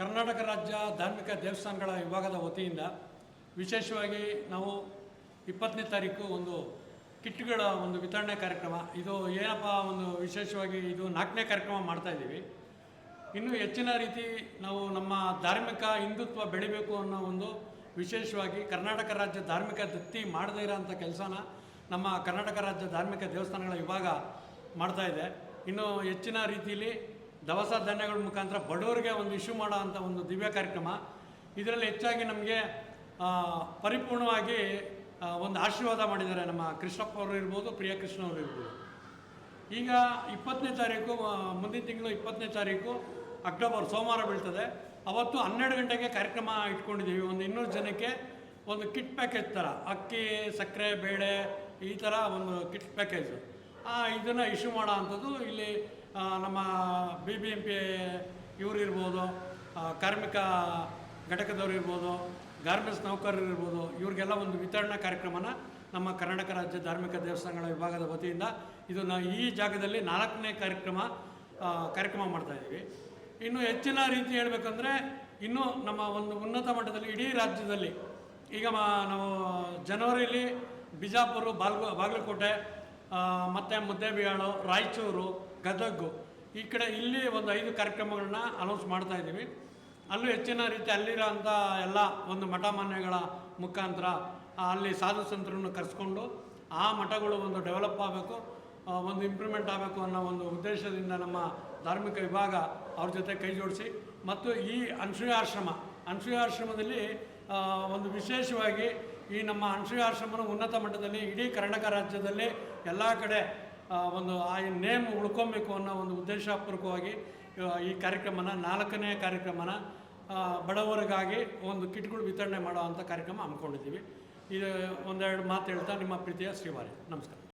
ಕರ್ನಾಟಕ ರಾಜ್ಯ ಧಾರ್ಮಿಕ ದೇವಸ್ಥಾನಗಳ ವಿಭಾಗದ ವತಿಯಿಂದ ವಿಶೇಷವಾಗಿ ನಾವು ಇಪ್ಪತ್ತನೇ ತಾರೀಕು ಒಂದು ಕಿಟ್ಗಳ ಒಂದು ವಿತರಣೆ ಕಾರ್ಯಕ್ರಮ, ಇದು ಏನಪ್ಪ ಒಂದು ವಿಶೇಷವಾಗಿ ಇದು ನಾಲ್ಕನೇ ಕಾರ್ಯಕ್ರಮ ಮಾಡ್ತಾ ಇದ್ದೀವಿ. ಇನ್ನು ಹೆಚ್ಚಿನ ರೀತಿ ನಾವು ನಮ್ಮ ಧಾರ್ಮಿಕ ಹಿಂದುತ್ವ ಬೆಳಿಬೇಕು ಅನ್ನೋ ಒಂದು ವಿಶೇಷವಾಗಿ ಕರ್ನಾಟಕ ರಾಜ್ಯ ಧಾರ್ಮಿಕ ದತ್ತಿ ಮಾಡದೇ ಇರೋಂಥ ಕೆಲಸನ ನಮ್ಮ ಕರ್ನಾಟಕ ರಾಜ್ಯ ಧಾರ್ಮಿಕ ದೇವಸ್ಥಾನಗಳ ವಿಭಾಗ ಮಾಡ್ತಾ ಇದೆ. ಇನ್ನು ಹೆಚ್ಚಿನ ರೀತಿಯಲ್ಲಿ ದವಸ ಧಾನ್ಯಗಳ ಮುಖಾಂತರ ಬಡವರಿಗೆ ಒಂದು ಇಶ್ಯೂ ಮಾಡೋ ಅಂಥ ಒಂದು ದಿವ್ಯ ಕಾರ್ಯಕ್ರಮ. ಇದರಲ್ಲಿ ಹೆಚ್ಚಾಗಿ ನಮಗೆ ಪರಿಪೂರ್ಣವಾಗಿ ಒಂದು ಆಶೀರ್ವಾದ ಮಾಡಿದ್ದಾರೆ ನಮ್ಮ ಕೃಷ್ಣಪ್ಪ ಅವರು ಇರ್ಬೋದು, ಪ್ರಿಯ ಕೃಷ್ಣ ಅವರು ಇರ್ಬೋದು. ಈಗ ಇಪ್ಪತ್ತನೇ ತಾರೀಕು ಮುಂದಿನ ತಿಂಗಳು ಇಪ್ಪತ್ತನೇ ತಾರೀಕು ಅಕ್ಟೋಬರ್, ಸೋಮವಾರ ಬೀಳ್ತದೆ. ಅವತ್ತು ಹನ್ನೆರಡು ಗಂಟೆಗೆ ಕಾರ್ಯಕ್ರಮ ಇಟ್ಕೊಂಡಿದ್ದೀವಿ. ಒಂದು ಇನ್ನೂರು ಜನಕ್ಕೆ ಒಂದು ಕಿಟ್ ಪ್ಯಾಕೇಜ್ ಥರ, ಅಕ್ಕಿ, ಸಕ್ಕರೆ, ಬೇಳೆ, ಈ ಥರ ಒಂದು ಕಿಟ್ ಪ್ಯಾಕೇಜು. ಇದನ್ನು ಇಶ್ಯೂ ಮಾಡೋ ಅಂಥದ್ದು ಇಲ್ಲಿ ನಮ್ಮ ಬಿ ಬಿ ಎಂ ಪಿ ಇವ್ರು ಇರ್ಬೋದು ಕಾರ್ಮಿಕ ಘಟಕದವ್ರು ಇರ್ಬೋದು, ಗಾರ್ಮೆಂಟ್ಸ್ ನೌಕರರು ಇರ್ಬೋದು, ಇವ್ರಿಗೆಲ್ಲ ಒಂದು ವಿತರಣಾ ಕಾರ್ಯಕ್ರಮನ ನಮ್ಮ ಕರ್ನಾಟಕ ರಾಜ್ಯ ಧಾರ್ಮಿಕ ದೇವಸ್ಥಾನಗಳ ವಿಭಾಗದ ವತಿಯಿಂದ ಇದು ನಾ ಈ ಜಾಗದಲ್ಲಿ ನಾಲ್ಕನೇ ಕಾರ್ಯಕ್ರಮ ಕಾರ್ಯಕ್ರಮ ಮಾಡ್ತಾ ಇದ್ದೀವಿ. ಇನ್ನು ಹೆಚ್ಚಿನ ರೀತಿ ಹೇಳಬೇಕಂದ್ರೆ, ಇನ್ನೂ ನಮ್ಮ ಒಂದು ಉನ್ನತ ಮಟ್ಟದಲ್ಲಿ ಇಡೀ ರಾಜ್ಯದಲ್ಲಿ, ಈಗ ನಾವು ಜನವರಿಲಿ ಬಿಜಾಪುರ ಬಾಲ್ ಬಾಗಲಕೋಟೆ ಮತ್ತು ಮುದ್ದೇಬಿಹಾಳು ರಾಯಚೂರು ಗದಗು. ಈ ಕಡೆ ಇಲ್ಲಿ ಒಂದು ಐದು ಕಾರ್ಯಕ್ರಮಗಳನ್ನ ಅನೌನ್ಸ್ ಮಾಡ್ತಾ ಇದ್ದೀವಿ. ಅಲ್ಲೂ ಹೆಚ್ಚಿನ ರೀತಿ ಅಲ್ಲಿರೋಂಥ ಎಲ್ಲ ಒಂದು ಮಠ ಮಾನ್ಯಗಳ ಮುಖಾಂತರ ಅಲ್ಲಿ ಸಾಧು ಸಂತರನ್ನು ಕರೆಸ್ಕೊಂಡು ಆ ಮಠಗಳು ಒಂದು ಡೆವಲಪ್ ಆಗಬೇಕು ಒಂದು ಇಂಪ್ರೂವ್ಮೆಂಟ್ ಆಗಬೇಕು ಅನ್ನೋ ಒಂದು ಉದ್ದೇಶದಿಂದ ನಮ್ಮ ಧಾರ್ಮಿಕ ವಿಭಾಗ ಅವ್ರ ಜೊತೆ ಕೈ ಜೋಡಿಸಿ, ಮತ್ತು ಈ ಅನ್ಸೂಯಾಶ್ರಮ ಆಶ್ರಮ, ಅನ್ಸೂಯ ಆಶ್ರಮದಲ್ಲಿ ಒಂದು ವಿಶೇಷವಾಗಿ ಈ ನಮ್ಮ ಅನ್ಸೂಯಾಶ್ರಮನ ಉನ್ನತ ಮಟ್ಟದಲ್ಲಿ ಇಡೀ ಕರ್ನಾಟಕ ರಾಜ್ಯದಲ್ಲಿ ಎಲ್ಲ ಕಡೆ ಒಂದು ಆ ನೇಮ್ ಉಳ್ಕೊಬೇಕು ಅನ್ನೋ ಒಂದು ಉದ್ದೇಶಪೂರ್ವಕವಾಗಿ ಈ ಕಾರ್ಯಕ್ರಮನ, ನಾಲ್ಕನೇ ಕಾರ್ಯಕ್ರಮನ ಬಡವರಿಗಾಗಿ ಒಂದು ಕಿಟ್ಗಳು ವಿತರಣೆ ಮಾಡೋ ಅಂಥ ಕಾರ್ಯಕ್ರಮ ಹಮ್ಮಿಕೊಂಡಿದ್ದೀವಿ. ಇದು ಒಂದೆರಡು ಮಾತು ಹೇಳ್ತಾ ನಿಮ್ಮ ಪ್ರೀತಿಯ ಶ್ರೀವಾರಿ. ನಮಸ್ಕಾರ.